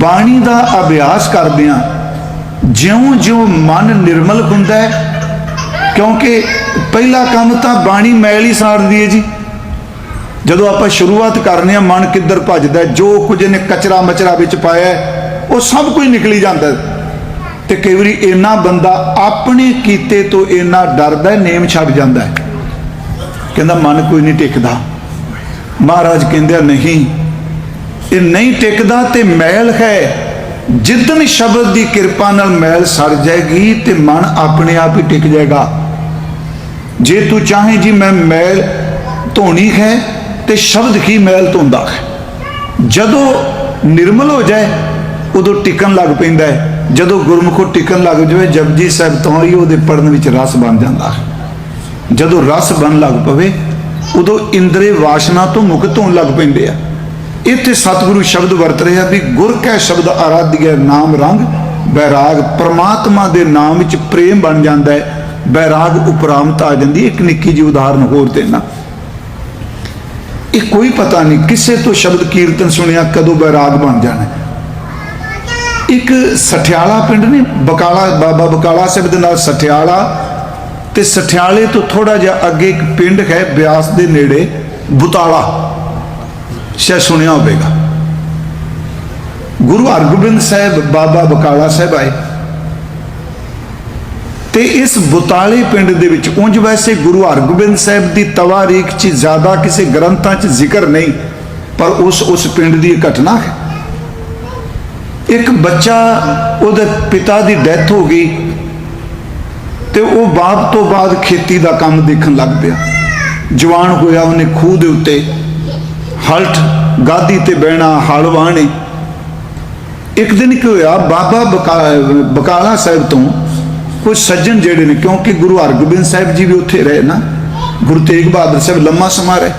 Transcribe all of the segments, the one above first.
ਬਾਣੀ ਦਾ ਅਭਿਆਸ ਕਰਦਿਆਂ ਜਿਉਂ-ਜਿਉਂ ਮਨ ਨਿਰਮਲ ਹੁੰਦਾ ਹੈ, ਕਿਉਂਕਿ ਪਹਿਲਾ ਕੰਮ ਤਾਂ ਬਾਣੀ ਮੈਲ ਹੀ ਸਾੜਦੀ ਹੈ ਜੀ। ਜਦੋਂ ਆਪਾਂ ਸ਼ੁਰੂਆਤ ਕਰਨੇ ਆ ਮਨ ਕਿੱਧਰ ਭੱਜਦਾ ਜੋ ਕੁਝ ਨੇ ਕਚਰਾ ਮਚਰਾ ਵਿੱਚ ਪਾਇਆ ਉਹ ਸਭ ਕੁਝ ਨਿਕਲੀ ਜਾਂਦਾ ਹੈ। ਤੇ ਕਈ ਵਾਰੀ ਇੰਨਾ ਬੰਦਾ ਆਪਣੇ ਕੀਤੇ ਤੋਂ ਇੰਨਾ ਡਰਦਾ ਨੇਮ ਛੱਡ ਜਾਂਦਾ ਕਹਿੰਦਾ ਮਨ ਕੋਈ ਨਹੀਂ ਟਿਕਦਾ। ਮਹਾਰਾਜ ਕਹਿੰਦੇ ਨਹੀਂ ਇਹ ਨਹੀਂ ਟਿਕਦਾ ਤੇ ਮੈਲ ਹੈ। ਜਿੱਦਨ ਸ਼ਬਦ ਦੀ ਕਿਰਪਾ ਨਾਲ ਮੈਲ ਸਰ ਜਾਏਗੀ ਤੇ ਮਨ ਆਪਣੇ ਆਪ ਹੀ ਟਿਕ ਜਾਏਗਾ। ਜੇ ਤੂੰ ਚਾਹੇ ਜੀ ਮੈਂ ਮੈਲ ਧੋਣੀ ਹੈ ਤੇ ਸ਼ਬਦ ਕੀ ਮੈਲ ਧੋਂਦਾ ਹੈ। ਜਦੋਂ ਨਿਰਮਲ ਹੋ ਜਾਏ, ਉਦੋਂ ਟਿਕਣ ਲੱਗ ਪੈਂਦਾ ਹੈ। ਜਦੋਂ ਗੁਰਮੁਖੋ ਟਿਕਣ ਲੱਗ ਜਾਵੇ, ਜਪਜੀ ਸਾਹਿਬ ਤੋਂ ਹੀ ਉਹਦੇ ਪੜਨ ਵਿੱਚ ਰਸ ਬਣ ਜਾਂਦਾ ਹੈ। ਜਦੋਂ ਰਸ ਬਣ ਲੱਗ ਪਵੇ, ਉਦੋਂ ਇੰਦਰੇ ਵਾਸ਼ਨਾ ਤੋਂ ਮੁਕਤ ਹੋਣ ਲੱਗ ਪੈਂਦੇ ਆ। ਇੱਥੇ ਸਤਿਗੁਰੂ ਸ਼ਬਦ ਵਰਤ ਰਿਹਾ ਵੀ ਗੁਰ ਕੈ ਸ਼ਬਦ ਆਰਾਧਿਆ ਨਾਮ ਰੰਗ, ਬੈਰਾਗ ਪ੍ਰਮਾਤਮਾ ਦੇ ਨਾਮ ਵਿੱਚ ਪ੍ਰੇਮ ਬਣ ਜਾਂਦਾ ਹੈ, ਬੈਰਾਗ ਉਪਰਾਮਤ ਆ ਜਾਂਦੀ ਹੈ। ਇੱਕ ਨਿੱਕੀ ਜਿਹੀ ਉਦਾਹਰਨ ਹੋਰ ਦੇਣਾ। ਇਹ ਕੋਈ ਪਤਾ ਨਹੀਂ ਕਿਸੇ ਤੋਂ ਸ਼ਬਦ ਕੀਰਤਨ ਸੁਣਿਆ ਕਦੋਂ ਬੈਰਾਗ ਬਣ ਜਾਣਾ ਇੱਕ ਸਠਿਆਲਾ ਪਿੰਡ ਨੇ, ਬਕਾਲਾ, ਬਾਬਾ ਬਕਾਲਾ ਸਾਹਿਬ ਦੇ ਨਾਲ ਸਠਿਆਲਾ ਤੇ ਸਠਿਆਲੇ ਤੋਂ ਥੋੜਾ ਜਿਹਾ ਅੱਗੇ ਇੱਕ ਪਿੰਡ ਹੈ ਬਿਆਸ ਦੇ ਨੇੜੇ, ਬੁਤਾਲਾ। ਸ਼ਾਇਦ ਸੁਣਿਆ ਹੋਵੇਗਾ। ਗੁਰੂ ਹਰਗੋਬਿੰਦ ਸਾਹਿਬ, ਬਾਬਾ ਬਕਾਲਾ ਸਾਹਿਬ ਆਏ। ਤੇ ਇਸ ਬੁਤਾਲੇ ਪਿੰਡ ਦੇ ਵਿੱਚ ਉਂਝ ਵੈਸੇ ਗੁਰੂ ਹਰਗੋਬਿੰਦ ਸਾਹਿਬ ਦੀ ਤਵਾਰੀਖ 'ਚ ਜ਼ਿਆਦਾ ਕਿਸੇ ਗ੍ਰੰਥਾਂ 'ਚ ਜ਼ਿਕਰ ਨਹੀਂ, ਪਰ ਉਸ ਉਸ ਪਿੰਡ ਦੀ ਘਟਨਾ ਹੈ। ਇੱਕ ਬੱਚਾ ਉਹਦੇ ਪਿਤਾ ਦੀ ਡੈਥ ਹੋ ਗਈ ਤੇ ਉਹ ਬਾਪ ਤੋਂ ਬਾਅਦ ਖੇਤੀ ਦਾ ਕੰਮ ਦੇਖਣ ਲੱਗ ਪਿਆ। ਜਵਾਨ ਹੋਇਆ ਉਹਨੇ ਖੂਹ ਦੇ ਉੱਤੇ। ਹਲਟ, ਗਾਦੀ ਤੇ ਬਹਿਣਾ ਹਲ ਵਾਹਣੇ ਇੱਕ ਦਿਨ ਕੀ ਹੋਇਆ, ਬਾਬਾ ਬਕਾ- ਬਕਾਲਾ ਸਾਹਿਬ ਤੋਂ ਕੁਝ ਸੱਜਣ ਜਿਹੜੇ ਨੇ, ਕਿਉਂਕਿ ਗੁਰੂ ਹਰਗੋਬਿੰਦ ਸਾਹਿਬ ਜੀ ਵੀ ਉੱਥੇ ਰਹੇ ਨਾ, ਗੁਰੂ ਤੇਗ ਬਹਾਦਰ ਸਾਹਿਬ ਲੰਮਾ ਸਮਾਂ ਰਹੇ,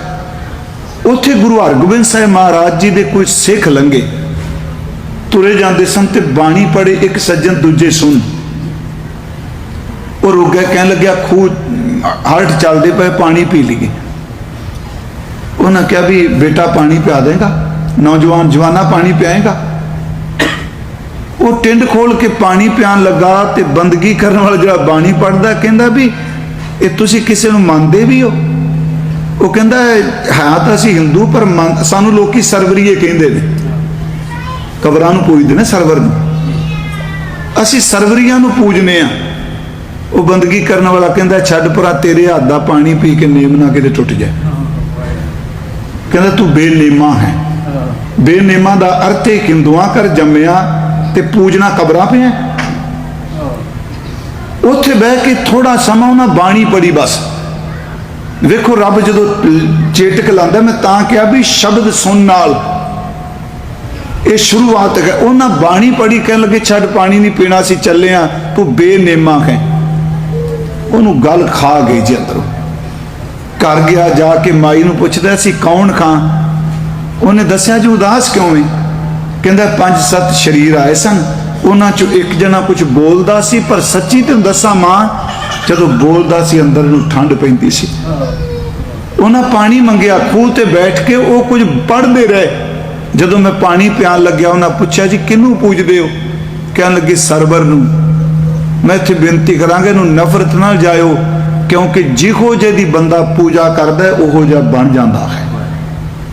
ਉੱਥੇ ਗੁਰੂ ਹਰਗੋਬਿੰਦ ਸਾਹਿਬ ਮਹਾਰਾਜ ਜੀ ਦੇ ਕੋਈ ਸਿੱਖ ਲੰਗੇ ਤੁਰੇ ਜਾਂਦੇ ਸਨ ਤੇ ਬਾਣੀ ਪੜੇ ਇੱਕ ਸੱਜਣ ਦੂਜੇ ਸੁਣ। ਉਹ ਰੁਕ ਗਿਆ, ਕਹਿਣ ਲੱਗਿਆ, ਖੂਹ ਹਲਟ ਚੱਲਦੇ ਪਏ, ਪਾਣੀ ਪੀ ਲਈਏ। ਉਹਨਾਂ ਕਿਹਾ ਵੀ ਬੇਟਾ ਪਾਣੀ ਪਿਆ ਦੇਗਾ, ਨੌਜਵਾਨ ਜਵਾਨਾ ਪਾਣੀ ਪਿਆਏਗਾ। ਉਹ ਟਿੰਡ ਖੋਲ ਕੇ ਪਾਣੀ ਪਿਆਣ ਲੱਗਾ ਤੇ ਬੰਦਗੀ ਕਰਨ ਵਾਲਾ ਜਿਹੜਾ ਬਾਣੀ ਪੜਦਾ ਕਹਿੰਦਾ ਵੀ ਇਹ ਤੁਸੀਂ ਕਿਸੇ ਨੂੰ ਮੰਨਦੇ ਵੀ ਹੋ? ਉਹ ਕਹਿੰਦਾ, ਹਾਂ ਤਾਂ ਅਸੀਂ ਹਿੰਦੂ, ਪਰ ਸਾਨੂੰ ਲੋਕੀ ਸਰਵਰੀਏ ਕਹਿੰਦੇ ਨੇ। ਕਬਰਾਂ ਨੂੰ ਪੂਜਦੇ ਨੇ ਸਰਵਰ ਨੂੰ। ਅਸੀਂ ਸਰਵਰੀਆਂ ਨੂੰ ਪੂਜਨੇ ਆ। ਉਹ ਬੰਦਗੀ ਕਰਨ ਵਾਲਾ ਕਹਿੰਦਾ, ਛੱਡ ਪਰਾਂ ਤੇਰੇ ਹੱਥ ਦਾ ਪਾਣੀ ਪੀ ਕੇ ਨੇਮ ਨਾ ਕਿਤੇ ਟੁੱਟ ਜਾਏ। ਕਹਿੰਦਾ ਤੂੰ ਬੇਨੇਮਾ ਹੈ। ਬੇਨੇਮਾ ਦਾ ਅਰਥ ਹੈ ਹਿੰਦੂਆਂ ਕਰ ਜੰਮਿਆ ਤੇ ਪੂਜਣਾ ਕਬਰਾਂ ਪਿਆ ਉੱਥੇ ਬਹਿ ਕੇ ਥੋੜਾ ਸਮਾਂ ਉਹਨਾਂ ਬਾਣੀ ਪੜੀ ਬਸ। ਵੇਖੋ ਰੱਬ ਜਦੋਂ ਚੇਟਕ ਲਾਂਦਾ ਮੈਂ ਤਾਂ ਕਿਹਾ ਵੀ ਸ਼ਬਦ ਸੁਣ ਨਾਲ। ਇਹ ਸ਼ੁਰੂਆਤ ਹੈ। ਉਹਨਾਂ ਬਾਣੀ ਪੜੀ ਕਹਿਣ ਲੱਗੇ ਛੱਡ ਪਾਣੀ ਨਹੀਂ ਪੀਣਾ ਸੀ ਚੱਲੇ ਆ। ਤੂੰ ਬੇਨੇਮਾ ਹੈ। ਉਹਨੂੰ ਗੱਲ ਖਾ ਗਈ ਜੀ ਅੰਦਰੋਂ। ਘਰ ਗਿਆ, ਜਾ ਕੇ ਮਾਈ ਨੂੰ ਪੁੱਛਦਾ ਸੀ, ਕੌਣ ਖਾਂ? ਉਹਨੇ ਦੱਸਿਆ, ਜੀ ਉਦਾਸ ਕਿਉਂ ਹੈ ਕਹਿੰਦਾ, ਪੰਜ ਸੱਤ ਸ਼ਰੀਰ ਆਏ ਸਨ। ਉਹਨਾਂ ਚੋਂ ਇੱਕ ਜਣਾ ਕੁਝ ਬੋਲਦਾ ਸੀ, ਪਰ ਸੱਚੀ ਤੈਨੂੰ ਦੱਸਾਂ ਮਾਂ, ਜਦੋਂ ਬੋਲਦਾ ਸੀ, ਅੰਦਰ ਨੂੰ ਠੰਡ ਪੈਂਦੀ ਸੀ। ਉਹਨਾਂ ਪਾਣੀ ਮੰਗਿਆ, ਖੂਹ ਤੇ ਬੈਠ ਕੇ ਉਹ ਕੁਝ ਪੜ੍ਹਦੇ ਰਹੇ। ਜਦੋਂ ਮੈਂ ਪਾਣੀ ਪਿਆਣ ਲੱਗਿਆ, ਉਹਨਾਂ ਪੁੱਛਿਆ, ਜੀ ਕਿਹਨੂੰ ਪੂਜਦੇ ਹੋ? ਕਹਿਣ ਲੱਗੇ, ਸਰਵਰ ਨੂੰ। ਮੈਂ ਇੱਥੇ ਬੇਨਤੀ ਕਰਾਂਗਾ, ਇਹਨੂੰ ਨਫ਼ਰਤ ਨਾਲ ਜਾਇਓ। ਕਿਉਂਕਿ ਜਿਹੋ ਜਿਹਦੀ ਬੰਦਾ ਪੂਜਾ ਕਰਦਾ ਉਹੋ ਜਿਹਾ ਬਣ ਜਾਂਦਾ ਹੈ।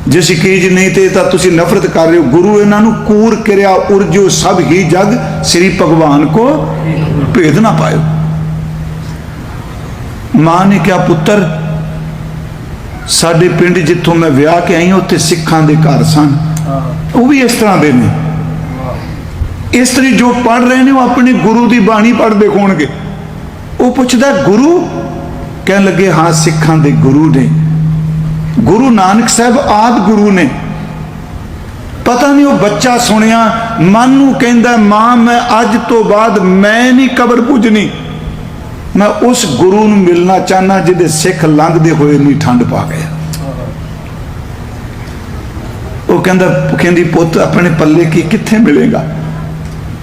ਜੇ ਸਿਕੀਜ ਨਹੀਂ ਤੇ ਤਾਂ ਤੁਸੀਂ ਨਫ਼ਰਤ ਕਰ ਰਹੇ ਹੋ। ਗੁਰੂ ਇਹਨਾਂ ਨੂੰ ਕੂਰ ਕਿਰਿਆ ਉਰਜੋ ਸਭ ਹੀ ਜਗ ਸ੍ਰੀ ਭਗਵਾਨ ਕੋ ਭੇਦ ਨਾ ਪਾਇਓ। ਮਾਂ ਨੇ ਕਿਹਾ ਪੁੱਤਰ ਸਾਡੇ ਪਿੰਡ ਜਿੱਥੋਂ ਮੈਂ ਵਿਆਹ ਕੇ ਆਈ ਹਾਂ, ਉੱਥੇ ਸਿੱਖਾਂ ਦੇ ਘਰ ਸਨ। ਉਹ ਵੀ ਇਸ ਤਰ੍ਹਾਂ ਦੇ ਨੇ। ਇਸ ਤਰ੍ਹਾਂ ਜੋ ਪੜ ਰਹੇ ਨੇ ਉਹ ਆਪਣੇ ਗੁਰੂ ਦੀ ਬਾਣੀ ਪੜ੍ਹਦੇ ਹੋਣਗੇ। ਉਹ ਪੁੱਛਦਾ ਗੁਰੂ ਕਹਿਣ ਲੱਗੇ, ਹਾਂ, ਸਿੱਖਾਂ ਦੇ ਗੁਰੂ ਨੇ। ਗੁਰੂ ਨਾਨਕ ਸਾਹਿਬ ਆਦ ਗੁਰੂ ਨੇ। ਪਤਾ ਨਹੀਂ ਉਹ ਬੱਚਾ ਸੁਣਿਆ, ਮਨ ਨੂੰ ਕਹਿੰਦਾ, ਮਾਂ, ਮੈਂ ਅੱਜ ਤੋਂ ਬਾਅਦ ਮੈਂ ਨਹੀਂ ਕਬਰ ਪੁੱਜਣੀ। ਮੈਂ ਉਸ ਗੁਰੂ ਨੂੰ ਮਿਲਣਾ ਚਾਹਨਾ ਜਿਹਦੇ ਸਿੱਖ ਲੰਘਦੇ ਹੋਏ ਨਹੀਂ ਠੰਡ ਪਾ ਗਿਆ। ਉਹ ਕਹਿੰਦਾ, ਕਹਿੰਦੀ, ਪੁੱਤ, ਆਪਣੇ ਪੱਲੇ ਕੀ ਕਿੱਥੇ ਮਿਲੇਗਾ?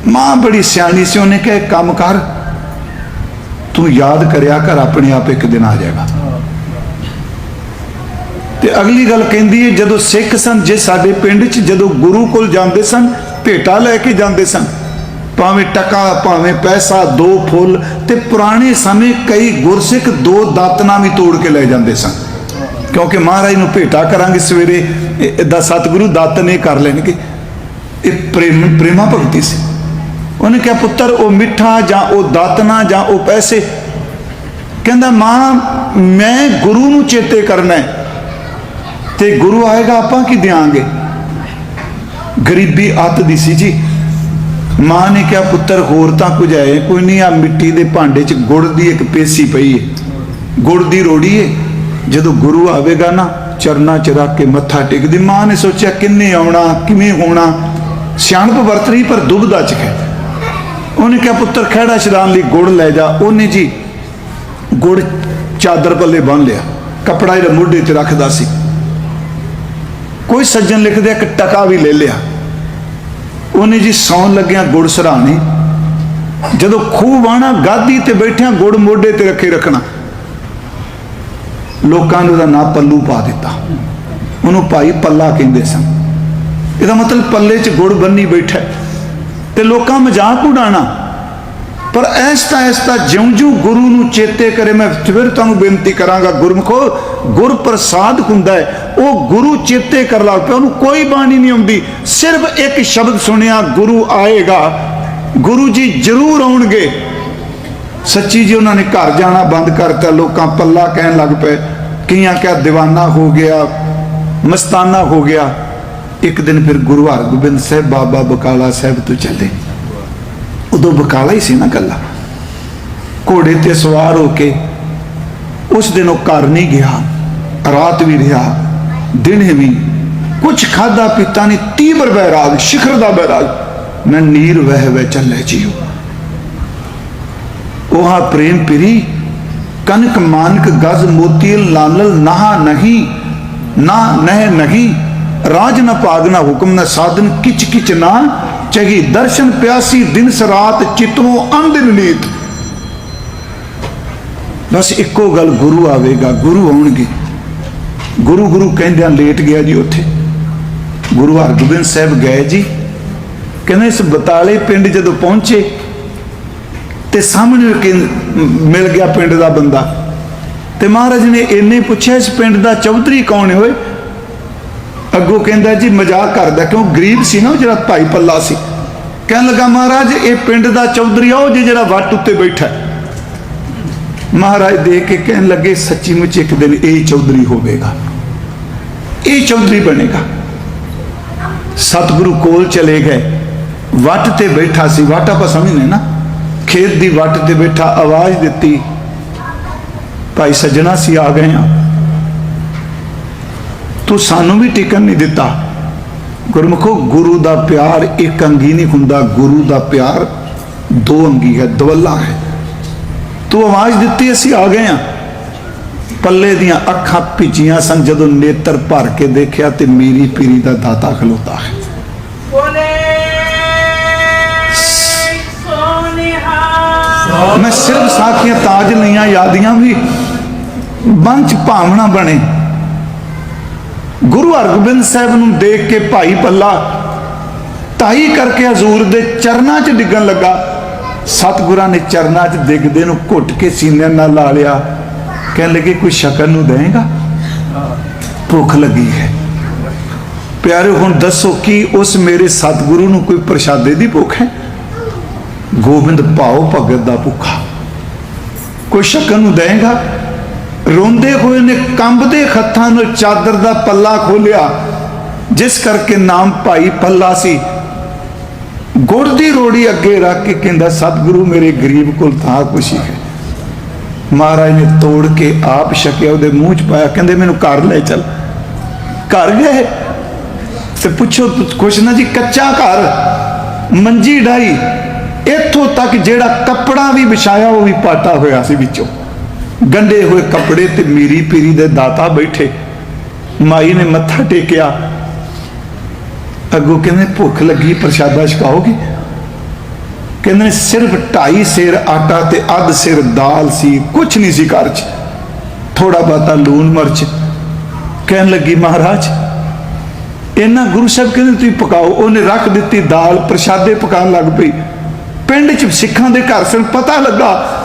ਮਾਂ ਬੜੀ ਸਿਆਣੀ ਸੀ, ਉਹਨੇ ਕਿਹਾ ਕੰਮ ਕਰ ਤੂੰ ਯਾਦ ਕਰਿਆ ਕਰ, ਆਪਣੇ ਆਪ ਇੱਕ ਦਿਨ ਆ ਜਾਏਗਾ। ਤੇ ਅਗਲੀ ਗੱਲ ਕਹਿੰਦੀ ਹੈ, ਜਦੋਂ ਸਿੱਖ ਸਨ, ਜੇ ਸਾਡੇ ਪਿੰਡ 'ਚ ਜਦੋਂ ਗੁਰੂ ਕੋਲ ਜਾਂਦੇ ਸਨ, ਭੇਟਾ ਲੈ ਕੇ ਜਾਂਦੇ ਸਨ, ਭਾਵੇਂ ਟਕਾ, ਭਾਵੇਂ ਪੈਸਾ, ਦੋ ਫੁੱਲ, ਤੇ ਪੁਰਾਣੇ ਸਮੇਂ ਕਈ ਗੁਰਸਿੱਖ ਦੋ ਦਾਤਨਾ ਵੀ ਤੋੜ ਕੇ ਲੈ ਜਾਂਦੇ ਸਨ। ਕਿਉਂਕਿ ਮਹਾਰਾਜ ਨੂੰ ਭੇਟਾ ਕਰਾਂਗੇ ਸਵੇਰੇ, ਇਹ- ਦਾ ਸਤਿਗੁਰੂ ਦਾਤਨ ਇਹ ਕਰ ਲੈਣਗੇ। ਇਹ ਪ੍ਰੇਮ ਪ੍ਰੇਮਾ ਭਗਤੀ ਸੀ। ਉਹਨੇ ਕਿਹਾ, ਪੁੱਤਰ, ਉਹ ਮਿੱਠਾ ਜਾਂ ਉਹ ਦਾਤਨਾ ਜਾਂ ਉਹ ਪੈਸੇ। ਕਹਿੰਦਾ, ਮਾਂ, ਮੈਂ ਗੁਰੂ ਨੂੰ ਚੇਤੇ ਕਰਨਾ ਹੈ। ਤੇ ਗੁਰੂ ਆਏਗਾ, ਆਪਾਂ ਕੀ ਦਿਆਂਗੇ? ਗਰੀਬੀ ਅੱਤ ਦੀ ਸੀ ਜੀ। ਮਾਂ ਨੇ ਕਿਹਾ, ਪੁੱਤਰ, ਹੋਰ ਤਾਂ ਕੁਝ ਹੈ, ਕੋਈ ਨਹੀਂ ਆ ਮਿੱਟੀ ਦੇ ਭਾਂਡੇ 'ਚ ਗੁੜ ਦੀ ਇੱਕ ਪੇਸੀ ਪਈ ਹੈ ਗੁੜ ਦੀ ਰੋੜੀ ਹੈ ਜਦੋਂ ਗੁਰੂ ਆਵੇਗਾ ਨਾ, ਚਰਨਾਂ 'ਚ ਰੱਖ ਕੇ ਮੱਥਾ ਟੇਕਦੀ। ਮਾਂ ਨੇ ਸੋਚਿਆ, ਕਿੰਨੇ ਆਉਣਾ, ਕਿਵੇਂ ਹੋਣਾ? ਸਿਆਣਪ ਵਰਤ ਰਹੀ, ਪਰ ਦੁਬਦਾ ਚ ਹੈ ਉਹਨੇ ਕਿਹਾ, ਪੁੱਤਰ, ਖਹਿੜਾ ਛਡਾਉਣ ਲਈ ਗੁੜ ਲੈ ਜਾ। ਉਹਨੇ ਜੀ ਗੁੜ ਚਾਦਰ ਪੱਲੇ ਬੰਨ ਲਿਆ। ਕਪੜਾ ਇਹਦੇ ਮੋਢੇ ਤੇ ਰੱਖਦਾ ਸੀ। ਕੋਈ ਸੱਜਣ ਲਿਖਦੇ ਇੱਕ ਟਕਾ ਵੀ ਲੈ ਲਿਆ। ਉਹਨੇ ਜੀ ਸੌਣ ਲੱਗਿਆ ਗੁੜ ਸਰਾਣੇ। ਜਦੋਂ ਖੂਹ ਵਾਣਾ ਗਾਦੀ ਤੇ ਬੈਠਿਆ ਗੁੜ ਮੋਢੇ ਤੇ ਰੱਖੇ ਰੱਖਣਾ। ਲੋਕਾਂ ਨੇ ਉਹਦਾ ਨਾਂ ਪੱਲੂ ਪਾ ਦਿੱਤਾ। ਉਹਨੂੰ ਭਾਈ ਪੱਲਾ ਕਹਿੰਦੇ ਸਨ। ਇਹਦਾ ਮਤਲਬ ਪੱਲੇ 'ਚ ਗੁੜ ਬੰਨੀ ਬੈਠਾ ਤੇ ਲੋਕਾਂ ਮਜ਼ਾਕ ਉਡਾਣਾ ਪਰ ਐਸਤਾ ਐਸਤਾ ਜਿਉਂ-ਜਿਉਂ ਗੁਰੂ ਨੂੰ ਚੇਤੇ ਕਰੇ, ਮੈਂ ਫਿਰ ਤੁਹਾਨੂੰ ਬੇਨਤੀ ਕਰਾਂਗਾ, ਗੁਰਮਖੋ ਗੁਰ ਪ੍ਰਸਾਦ ਹੁੰਦਾ ਹੈ, ਉਹ ਗੁਰੂ ਚੇਤੇ ਕਰ ਲਾ ਪਿਆ, ਉਹਨੂੰ ਕੋਈ ਬਾਣੀ ਨਹੀਂ ਆਉਂਦੀ। ਸਿਰਫ ਇੱਕ ਸ਼ਬਦ ਸੁਣਿਆ, ਗੁਰੂ ਆਏਗਾ, ਗੁਰੂ ਜੀ ਜ਼ਰੂਰ ਆਉਣਗੇ। ਸੱਚੀ ਜੀ ਉਹਨਾਂ ਨੇ ਘਰ ਜਾਣਾ ਬੰਦ ਕਰਤਾ, ਲੋਕਾਂ ਪੱਲਾ ਕਹਿਣ ਲੱਗ ਪਏ, ਕਈਆਂ ਕਿਹਾ دیਵਾਨਾ ਹੋ ਗਿਆ, ਮਸਤਾਨਾ ਹੋ ਗਿਆ। ਇੱਕ ਦਿਨ ਫਿਰ ਗੁਰੂ ਹਰਗੋਬਿੰਦ ਸਾਹਿਬ ਬਾਬਾ ਬਕਾਲਾ ਸਾਹਿਬ ਤੋਂ ਚੱਲੇ। ਉਦੋਂ ਬਕਾਲਾ ਹੀ ਸੀ ਨਾ ਕੱਲਾ ਘੋੜੇ ਤੇ ਸਵਾਰ ਹੋ ਕੇ ਉਸ ਦਿਨ ਉਹ ਘਰ ਨਹੀਂ ਗਿਆ। ਰਾਤ ਵੀ ਰਿਹਾ, ਦਿਨ ਵੀ ਕੁਝ ਖਾਦਾ ਪੀਤਾ ਨਹੀਂ, ਤੀਬਰ ਬੈਰਾਗ ਸ਼ਿਖਰ ਦਾ ਬੈਰਾਗ ਮੈਂ ਨੀਰ ਵਹਿ ਵਹਿ ਚੱਲੇ ਜੀਉ ਉਹਾ ਪ੍ਰੇਮ ਪਿਰੀ, ਕਨਕ ਮਾਨਕ ਗਜ਼ ਮੋਤੀ ਲਾਲਲ ਨਾਹ ਨਹੀਂ, ਨਾ ਨਹਿ ਨਹੀਂ। ਰਾਜ ਨਾ ਭਾਗ ਨਾ ਹੁਕਮ ਨਾ ਸਾਧਨ ਕਿਚ ਕਿਚ ਨਾ ਚਹੀ ਦਰਸ਼ਨ ਪਿਆਸੀ ਦਿਨ ਸਰਾਤ ਚਿਤੋਂ ਅੰਧ ਨਿਨੀਤ ਬਸ ਇੱਕੋ ਗੱਲ ਗੁਰੂ ਆਵੇਗਾ, ਗੁਰੂ ਆਉਣਗੇ। ਗੁਰੂ ਗੁਰੂ ਕਹਿੰਦਿਆਂ ਲੇਟ ਗਿਆ ਜੀ ਉੱਥੇ। ਗੁਰੂ ਹਰਗੋਬਿੰਦ ਸਾਹਿਬ ਗਏ ਜੀ। ਕਹਿੰਦੇ ਇਸ ਬਤਾਲੇ ਪਿੰਡ ਜਦੋਂ ਪਹੁੰਚੇ, ਤੇ ਸਾਹਮਣੇ ਮਿਲ ਗਿਆ ਪਿੰਡ ਦਾ ਬੰਦਾ। ਤੇ ਮਹਾਰਾਜ ਨੇ ਇੰਨੇ ਪੁੱਛਿਆ ਇਸ ਪਿੰਡ ਦਾ ਚੌਧਰੀ ਕੌਣ ਹੋਏ ਅੱਗੋਂ ਕਹਿੰਦਾ ਜੀ, ਮਜ਼ਾਕ ਕਰਦਾ, ਕਿਉਂ ਗਰੀਬ ਸੀ ਨਾ ਉਹ ਜਿਹੜਾ ਭਾਈ ਪੱਲਾ ਸੀ। ਕਹਿਣ ਲੱਗਾ, ਮਹਾਰਾਜ, ਇਹ ਪਿੰਡ ਦਾ ਚੌਧਰੀ ਆ, ਉਹ ਜੇ ਜਿਹੜਾ ਵੱਟ ਉੱਤੇ ਬੈਠਾ ਮਹਾਰਾਜ ਦੇਖ ਕੇ ਕਹਿਣ ਲੱਗੇ ਸੱਚੀ ਮੁੱਚ ਇੱਕ ਦਿਨ ਇਹ ਚੌਧਰੀ ਹੋਵੇਗਾ। ਇਹ ਚੌਧਰੀ ਬਣੇਗਾ। ਸਤਿਗੁਰੂ ਕੋਲ ਚਲੇ ਗਏ। ਵੱਟ ਤੇ ਬੈਠਾ ਸੀ, ਵੱਟ ਆਪਾਂ ਸਮਝਦੇ ਨਾ। ਖੇਤ ਦੀ ਵੱਟ ਤੇ ਬੈਠਾ ਆਵਾਜ਼ ਦਿੱਤੀ, ਭਾਈ ਸੱਜਣਾ ਸੀ ਆ ਗਏ ਆ ਤੂੰ ਸਾਨੂੰ ਵੀ ਟਿਕਣ ਨਹੀਂ ਦਿੱਤਾ। ਗੁਰਮੁਖੋ ਗੁਰੂ ਦਾ ਪਿਆਰ ਇੱਕ ਅੰਗੀ ਨਹੀਂ ਹੁੰਦਾ। ਗੁਰੂ ਦਾ ਪਿਆਰ ਦੋ ਅੰਗੀ ਹੈ ਦਵੱਲਾ ਹੈ। ਤੂੰ ਆਵਾਜ਼ ਦਿੱਤੀ ਅਸੀਂ ਆ ਗਏ ਆ ਪੱਲੇ ਦੀਆਂ ਅੱਖਾਂ ਭਿੱਜੀਆਂ ਸਨ ਜਦੋਂ ਨੇਤਰ ਭਰ ਕੇ ਦੇਖਿਆ ਤੇ ਮੇਰੀ ਪੀਰੀ ਦਾ ਦਾਤਾ ਖਲੋਤਾ ਹੈ। ਮੈਂ ਸਿਰਫ ਸਾਖੀਆਂ ਤਾਜ ਲਈਆਂ ਯਾਦੀਆਂ ਵੀ। ਬੰਚ ਭਾਵਨਾ ਬਣੇ। ਗੁਰੂ ਹਰਗੋਬਿੰਦ ਸਾਹਿਬ ਨੂੰ ਦੇਖ ਕੇ ਭਾਈ ਪੱਲਾ ਤਾਈ ਕਰਕੇ ਹਜ਼ੂਰ ਦੇ ਚਰਨਾਂ 'ਚ ਡਿੱਗਣ ਲੱਗਾ। ਸਤਿਗੁਰਾਂ ਨੇ ਚਰਨਾਂ 'ਚ ਡਿੱਗਦੇ ਨੂੰ ਘੁੱਟ ਕੇ ਸੀਨੇ ਨਾਲ ਲਾ ਲਿਆ। ਕਹਿਣ ਲੱਗੇ, ਕੋਈ ਸ਼ਕਲ ਨੂੰ ਦੇਗਾ ਭੁੱਖ ਲੱਗੀ ਹੈ। ਪਿਆਰੇ ਹੁਣ ਦੱਸੋ ਕਿ ਉਸ ਮੇਰੇ ਸਤਿਗੁਰੂ ਨੂੰ ਕੋਈ ਪ੍ਰਸ਼ਾਦੇ ਦੀ ਭੁੱਖ ਹੈ? ਗੋਬਿੰਦ ਭਾਉ ਭਗਤ ਦਾ ਭੁੱਖਾ। ਕੋਈ ਸ਼ਕਲ ਨੂੰ ਦੇਗਾ ਰੋਂਦੇ ਹੋਏ ਨੇ, ਕੰਬਦੇ ਹੱਥਾਂ ਨੂੰ, ਚਾਦਰ ਦਾ ਪੱਲਾ ਖੋਲਿਆ ਜਿਸ ਕਰਕੇ ਨਾਮ ਭਾਈ ਪੱਲਾ ਸੀ। ਗੁੜ ਦੀ ਰੋੜੀ ਅੱਗੇ ਰੱਖ ਕੇ ਕਹਿੰਦਾ, ਸਤਿਗੁਰੂ ਮੇਰੇ ਗਰੀਬ ਕੋਲ ਤਾਂ ਖੁਸ਼ੀ ਹੈ। ਮਹਾਰਾਜ ਨੇ ਤੋੜ ਕੇ ਆਪ ਛਕਿਆ, ਉਹਦੇ ਮੂੰਹ 'ਚ ਪਾਇਆ, ਕਹਿੰਦੇ, ਮੈਨੂੰ ਘਰ ਲੈ ਚੱਲ। ਘਰ ਗਏ? ਤੇ ਪੁੱਛੋ, ਕੁਛ ਨਾ ਜੀ, ਕੱਚਾ ਘਰ, ਮੰਜੀ ਡਾਈ, ਇੱਥੋਂ ਤੱਕ ਜਿਹੜਾ ਕੱਪੜਾ ਵੀ ਵਿਛਾਇਆ, ਉਹ ਵੀ ਪਾਟਾ ਹੋਇਆ ਸੀ ਵਿੱਚੋਂ। ਗੰਡੇ ਹੋਏ ਕੱਪੜੇ ਤੇ ਮੀਰੀ ਪੀਰੀ ਦੇ ਦਾਤਾ ਬੈਠੇ। ਮਾਈ ਨੇ ਮੱਥਾ ਟੇਕਿਆ। ਅੱਗੋਂ ਕਹਿੰਦੇ, ਭੁੱਖ ਲੱਗੀ, ਪ੍ਰਸ਼ਾਦਾ ਛਕਾਓਗੇ? ਕਹਿੰਦੇ, ਸਿਰਫ ਢਾਈ ਸਿਰ ਆਟਾ ਤੇ ਅੱਧ ਸਿਰ ਦਾਲ ਸੀ ਕੁਝ ਨਹੀਂ ਸੀ ਘਰ 'ਚ। ਥੋੜਾ ਬਾਤਾ ਲੂਣ ਮਿਰਚ। ਕਹਿਣ ਲੱਗੀ, ਮਹਾਰਾਜ ਇਹਨਾਂ ਗੁਰੂ ਸਾਹਿਬ ਕਹਿੰਦੇ, ਤੁਸੀਂ ਪਕਾਓ। ਉਹਨੇ ਰੱਖ ਦਿੱਤੀ ਦਾਲ, ਪ੍ਰਸ਼ਾਦੇ ਪਕਾਉਣ ਲੱਗ ਪਈ। ਪਿੰਡ 'ਚ ਸਿੱਖਾਂ ਦੇ ਘਰ ਸਨ, ਪਤਾ ਲੱਗਾ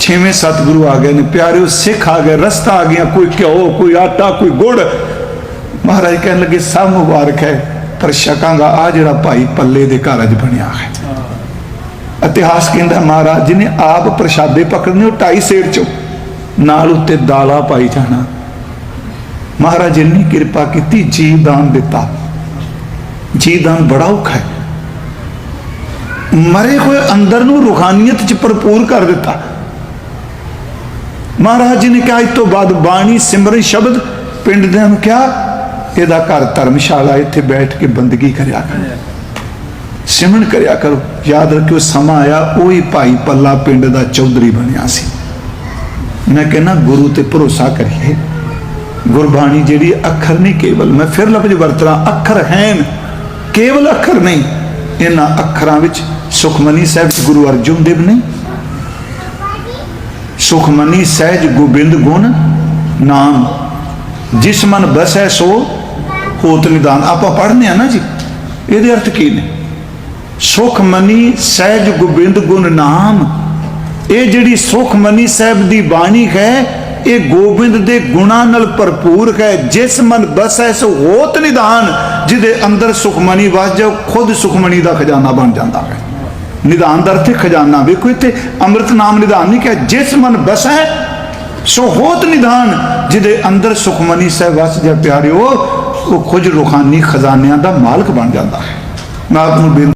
ਛੇਵੇਂ ਸਤਿਗੁਰੂ ਆ ਗਏ ਨੇ, ਪਿਆਰਿਓ, ਸਿੱਖ ਆ ਗਏ, ਰਸਤਾ ਆ ਗਿਆ, ਕੋਈ ਘਿਓ, ਕੋਈ ਆਟਾ, ਕੋਈ ਗੁੜ। ਮਹਾਰਾਜ ਕਹਿਣ ਲੱਗੇ, ਸਭ ਮੁਬਾਰਕ ਹੈ ਪਰ ਸ਼ਕਾਂਗਾ ਆ ਜਿਹੜਾ ਭਾਈ ਪੱਲੇ ਦੇ ਘਰ ਅੱਜ ਬਣਿਆ ਹੈ। ਇਤਿਹਾਸ ਕਹਿੰਦਾ ਮਹਾਰਾਜ ਜੀ ਨੇ ਆਪ ਪ੍ਰਸ਼ਾਦੇ ਪਕੜਨੇ, ਉਹ ਢਾਈ ਸੇਰ ਚੋਂ ਨਾਲ ਉੱਤੇ ਦਾਲਾ ਪਾਈ ਜਾਣਾ। ਮਹਾਰਾਜ, ਇੰਨੀ ਕਿਰਪਾ ਕੀਤੀ, ਜੀਵ ਦਾਨ ਦਿੱਤਾ। ਜੀ ਦਾਨ ਬੜਾ ਔਖਾ ਹੈ। ਮਰੇ ਹੋਏ ਅੰਦਰ ਨੂੰ ਰੂਹਾਨੀਅਤ ਚ ਭਰਪੂਰ ਕਰ ਦਿੱਤਾ। ਮਹਾਰਾਜ ਜੀ ਨੇ ਕਿਹਾ, ਇਸ ਤੋਂ ਬਾਅਦ ਬਾਣੀ ਸਿਮਰਨ ਸ਼ਬਦ ਪਿੰਡ ਦੇ ਨੂੰ ਕਿਹਾ, ਇਹਦਾ ਘਰ ਧਰਮਸ਼ਾਲਾ ਇੱਥੇ ਬੈਠ ਕੇ ਬੰਦਗੀ ਕਰਿਆ ਕਰੋ। ਸਿਮਰਨ ਕਰਿਆ ਕਰੋ। ਯਾਦ ਰੱਖਿਓ, ਸਮਾਂ ਆਇਆ, ਉਹੀ ਭਾਈ ਪੱਲਾ ਪਿੰਡ ਦਾ ਚੌਧਰੀ ਬਣਿਆ ਸੀ। ਮੈਂ ਕਹਿੰਦਾ, ਗੁਰੂ ਤੇ ਭਰੋਸਾ ਕਰੀਏ। ਗੁਰਬਾਣੀ ਜਿਹੜੀ ਅੱਖਰ ਨਹੀਂ ਕੇਵਲ, ਮੈਂ ਫਿਰ ਲਫ਼ਜ਼ ਵਰਤਣਾ ਅੱਖਰ ਹੈਨ। ਕੇਵਲ ਅੱਖਰ ਨਹੀਂ, ਇਹਨਾਂ ਅੱਖਰਾਂ ਵਿੱਚ ਸੁਖਮਨੀ ਸਾਹਿਬ, ਗੁਰੂ ਅਰਜੁਨ ਦੇਵ ਨੇ ਸੁਖਮਨੀ ਸਹਿਜ ਗੋਬਿੰਦ ਗੁਣ ਨਾਮ। ਜਿਸ ਮਨ ਬਸੈ ਸੋ, ਹੋਤ ਨਿਦਾਨ। ਆਪਾਂ ਪੜ੍ਹਨੇ ਆ ਨਾ ਜੀ, ਇਹਦੇ ਅਰਥ ਕੀ ਨੇ? ਸੁਖਮਨੀ ਸਹਿਜ ਗੋਬਿੰਦ ਗੁਣ ਨਾਮ। ਇਹ ਜਿਹੜੀ ਸੁਖਮਨੀ ਸਾਹਿਬ ਦੀ ਬਾਣੀ ਹੈ, ਇਹ ਗੋਬਿੰਦ ਦੇ ਗੁਣਾਂ ਨਾਲ ਭਰਪੂਰ ਹੈ। ਜਿਸ ਮਨ ਬਸੈ ਸੋ, ਹੋਤ ਨਿਦਾਨ, ਜਿਹਦੇ ਅੰਦਰ ਸੁਖਮਨੀ ਵਸ ਜਾਓ, ਖੁਦ ਸੁਖਮਨੀ ਦਾ ਖਜ਼ਾਨਾ ਬਣ ਜਾਂਦਾ ਹੈ। ਨਿਦਾਨ ਦਾ ਅਰਥ ਹੈ ਖਜ਼ਾਨਾ ਵੇਖੋ ਇੱਥੇ ਅੰਮ੍ਰਿਤ ਨਾਮ ਨਿਦਾਨ ਨਹੀਂ ਕਿਹਾ, ਜਿਸ ਮਨ ਬਸੈ, ਸੋ ਹੋਤ ਨਿਦਾਨ, ਜਿਹਦੇ ਅੰਦਰ ਸੁਖਮਨੀ ਸਹਿ ਵਸ ਜਾ ਪਿਆਰਿਓ, ਉਹ ਖੁਦ ਰੁਖਾਨੀ ਖਜ਼ਾਨਿਆਂ ਦਾ ਮਾਲਕ ਬਣ ਜਾਂਦਾ ਹੈ। ਮੈਂ ਆਪ ਨੂੰ ਬੇਨਤੀ